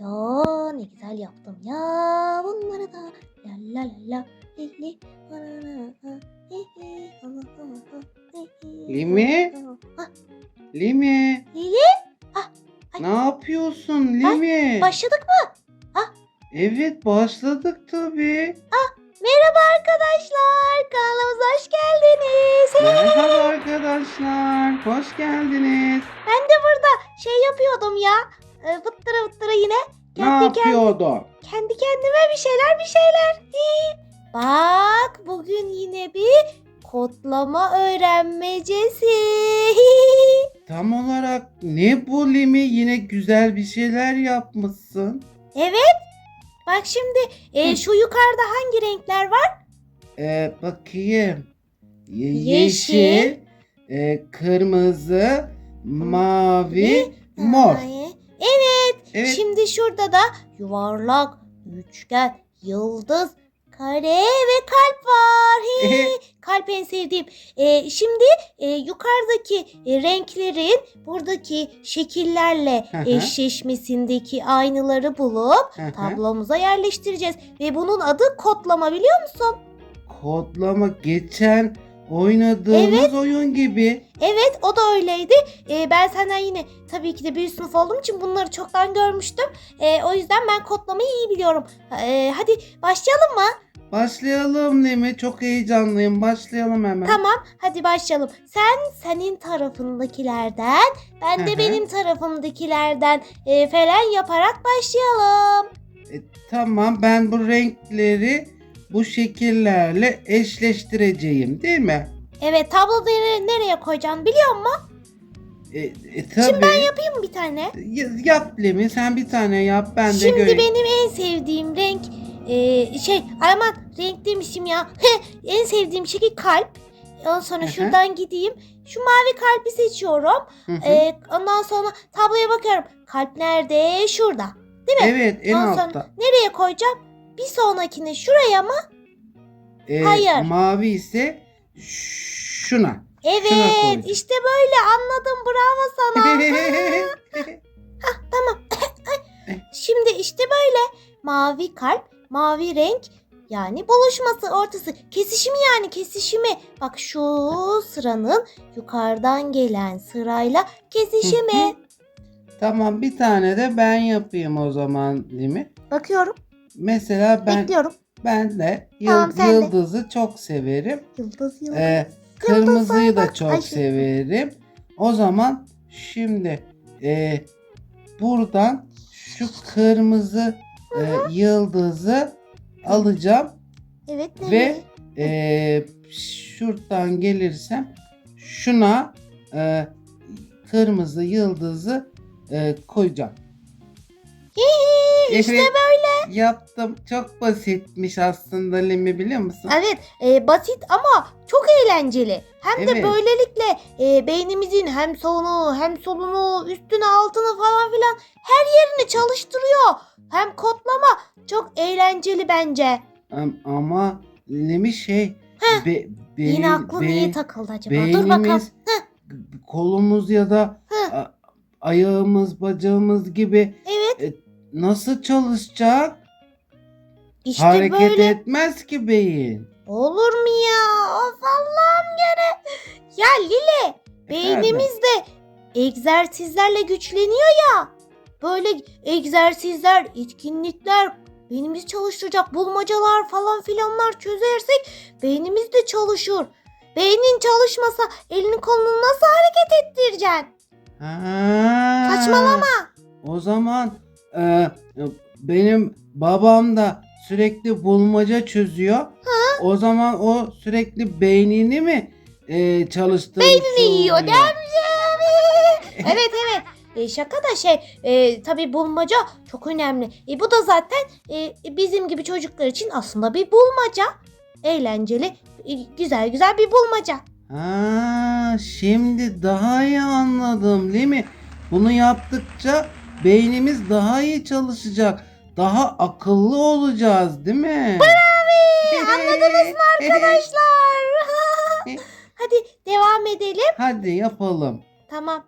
Ya ne güzel yaptım ya bunları da la la la la li li Limi? Limi Lili ay. ne yapıyorsun Limi? başladık mı? Evet başladık tabii. Geldiniz. Ben de burada şey yapıyordum ya. E, Vıttıra vıttıra yine. Ne Kendi, kend- yapıyordun? kendi kendime bir şeyler bir şeyler. Hii. Bak bugün yine bir kodlama öğrenmecesi. Tam olarak ne bu Limi? Yine güzel bir şeyler yapmışsın. evet. Bak şimdi e, şu yukarıda hangi renkler var? Ee, bakayım. Ye- Yeşil. yeşil, e, kırmızı, mavi, mor. Evet. Evet. Şimdi şurada da yuvarlak, üçgen, yıldız, kare ve kalp var. Hey, kalp en sevdiğim. Ee, şimdi e, yukarıdaki e, renklerin buradaki şekillerle Hı hı. eşleşmesindeki aynıları bulup Hı hı. tablomuza yerleştireceğiz. Ve bunun adı kodlama biliyor musun? Kodlama geçen oynadığımız Evet. oyun gibi. Evet o da öyleydi. Ee, ben senden yine tabii ki de bir sınıf olduğum için bunları çoktan görmüştüm. Ee, o yüzden ben kodlamayı iyi biliyorum. Ee, hadi başlayalım mı? Başlayalım Lemi. Çok heyecanlıyım. Başlayalım hemen. Tamam hadi başlayalım. Sen senin tarafındakilerden ben Hı de hı. benim tarafımdakilerden e, falan yaparak başlayalım. E, tamam ben bu renkleri bu şekillerle eşleştireceğim değil mi? Evet tabloları nereye koyacaksın biliyor musun? E, e, tabii. Şimdi ben yapayım mı bir tane? Y- Yap Lemi sen bir tane yap ben de Şimdi göreyim. benim en sevdiğim renk e, şey aman renk demişim ya. en sevdiğim şekil kalp. Ondan sonra hı. şuradan gideyim. Şu mavi kalbi seçiyorum. Hı hı. E, ondan sonra tabloya bakıyorum. Kalp nerede? Şurada. mi? evet en Ondan sonra altta. nereye koyacağım? Bir sonrakine şuraya mı? E, Hayır. Mavi ise şuna. Evet koyacağım. işte böyle anladım bravo sana. Şimdi işte böyle mavi kalp, mavi renk yani buluşması ortası kesişimi yani kesişimi. Bak şu sıranın yukarıdan gelen sırayla kesişimi. tamam bir tane de ben yapayım o zaman Limi. Bakıyorum, Mesela ben bekliyorum. ben de yıl- Tamam, sen de. yıldızı çok severim. Yıldız yıldız. Ee, kırmızıyı da çok Ay, severim. O zaman şimdi e, buradan şu kırmızı e, yıldızı alacağım evet ve e, şuradan gelirsem şuna e, kırmızı yıldızı e, koyacağım. İşte Evet. böyle. Yaptım. Çok basitmiş aslında Lemi biliyor musun? Evet e, basit ama çok eğlenceli. Hem de Evet. böylelikle e, beynimizin hem sağını hem solunu üstünü altını falan filan her yerini çalıştırıyor. Hem kodlama çok eğlenceli bence. Am- Ama Lemi şey Heh. be, beyin- Yine aklın beyin- niye takıldı acaba? Dur bakalım. beynimiz kolumuz ya da Heh. a- ayağımız bacağımız gibi Evet nasıl çalışacak? işte Hareket böyle. etmez ki beyin. Olur mu ya? Of Allah'ım gene. Ya Lile beynimiz de egzersizlerle güçleniyor ya. Böyle egzersizler, etkinlikler beynimizi çalıştıracak bulmacalar falan filanlar çözersek beynimiz de çalışır. Beynin çalışmasa elini kolunu nasıl hareket ettireceksin? Ha. Saçmalama. O zaman e, benim babam da sürekli bulmaca çözüyor. O zaman o sürekli beynini mi e, çalıştırmış Beynini yiyor, değil evet evet. E, şaka da şey e, tabii bulmaca çok önemli. E, bu da zaten e, bizim gibi çocuklar için aslında bir bulmaca. Eğlenceli, e, güzel güzel bir bulmaca. Ha, şimdi daha iyi anladım değil mi? Bunu yaptıkça beynimiz daha iyi çalışacak. Daha akıllı olacağız değil mi? Anladınız mı arkadaşlar? Hadi devam edelim. Hadi yapalım. Tamam.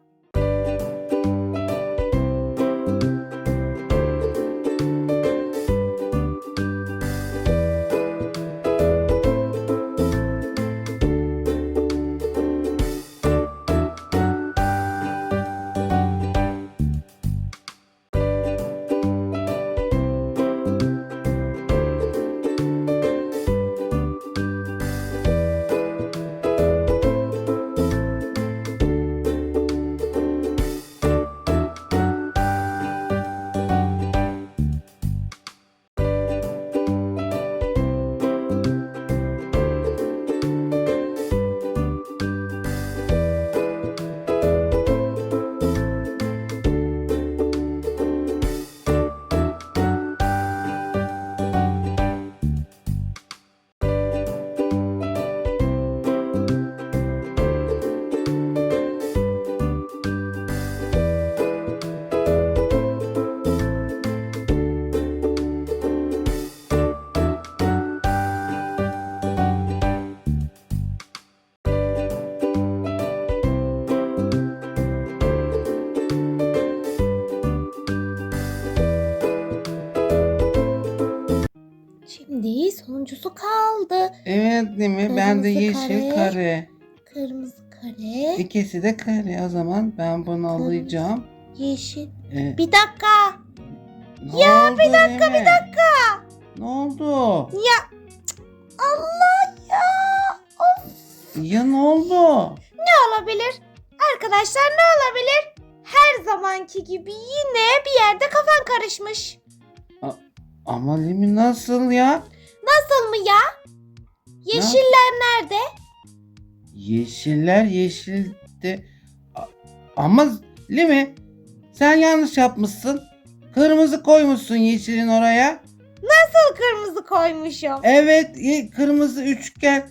Değil mi? Ben de Kırmızı yeşil kare. kare. Kırmızı kare, İkisi de kare. O zaman ben bunu Kırmızı. alacağım. yeşil. Ee, Bir dakika. ne Ya, oldu bir dakika, bir dakika. Ne oldu? Ya cık, Allah ya. Of. Ya ne oldu? Ne olabilir? Arkadaşlar ne olabilir? Her zamanki gibi yine bir yerde kafan karışmış. Ama Lemi nasıl ya? Nasıl mı ya? Yeşiller nerede? Yeşiller yeşilde. A- Ama Lemi sen yanlış yapmışsın. Kırmızı koymuşsun yeşilin oraya. Nasıl kırmızı koymuşum? Evet ye- kırmızı üçgen.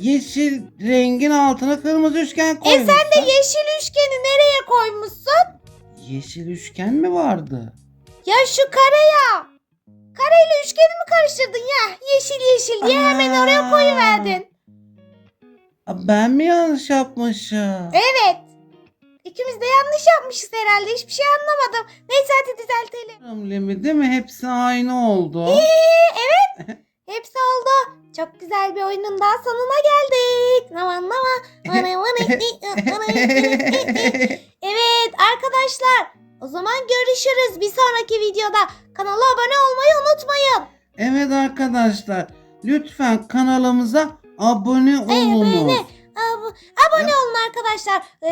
Yeşil rengin altına kırmızı üçgen E koymuşsun. sen de yeşil üçgeni nereye koymuşsun? Yeşil üçgen mi vardı? Ya şu kare ya. Kareyle üçgeni mi karıştırdın ya? Yeşil yeşil diye hemen oraya koyuverdin. Aa, Ben mi yanlış yapmışım? Evet. İkimiz de yanlış yapmışız herhalde. Hiçbir şey anlamadım. Neyse hadi düzeltelim. Lemi değil mi? Hepsi aynı oldu. Ee, evet. Hepsi oldu. Çok güzel bir oyunun daha sonuna geldik. Aman aman. Evet arkadaşlar. O zaman görüşürüz. Bir sonraki videoda kanala abone olmayı unutmayın. evet arkadaşlar. Lütfen kanalımıza abone olunuz. Abone. Ab- abone olun arkadaşlar. Ee,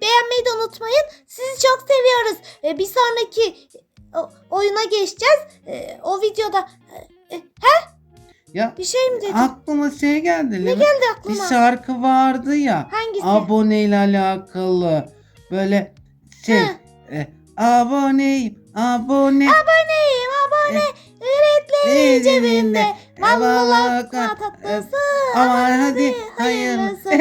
beğenmeyi de unutmayın. Sizi çok seviyoruz. Ee, bir sonraki o- oyuna geçeceğiz. Ee, o videoda e, Ya bir şey mi dedim? aklıma şey geldi. ne Lemi. geldi Bir aklıma? şarkı vardı ya. Hangisi? Abone ile alakalı. Böyle şey. Ha. E, aboneyim. Abone. Aboneyim abone. Üretleri cebinde. Vallahi tatlısı. Aman hadi hayır. hayırlısı.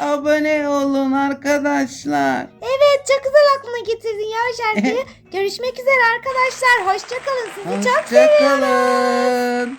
abone olun arkadaşlar. Evet çok güzel aklına getirdin ya şarkıyı. Görüşmek üzere arkadaşlar. Hoşçakalın. Sizi çok seviyorum. Hoşçakalın.